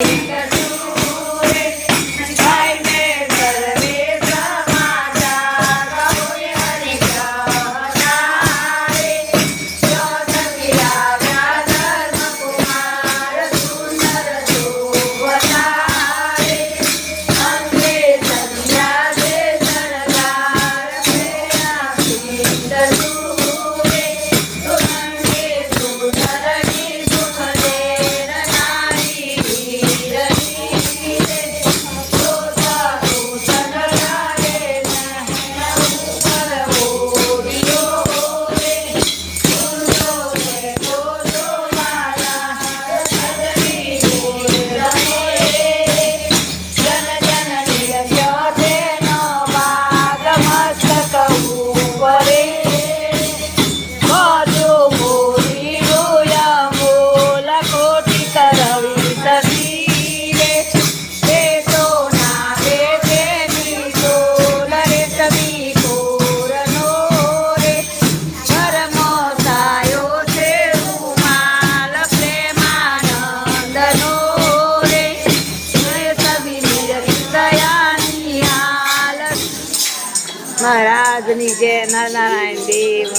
Yeah. મહારાજની જય નારાયણ દેવ.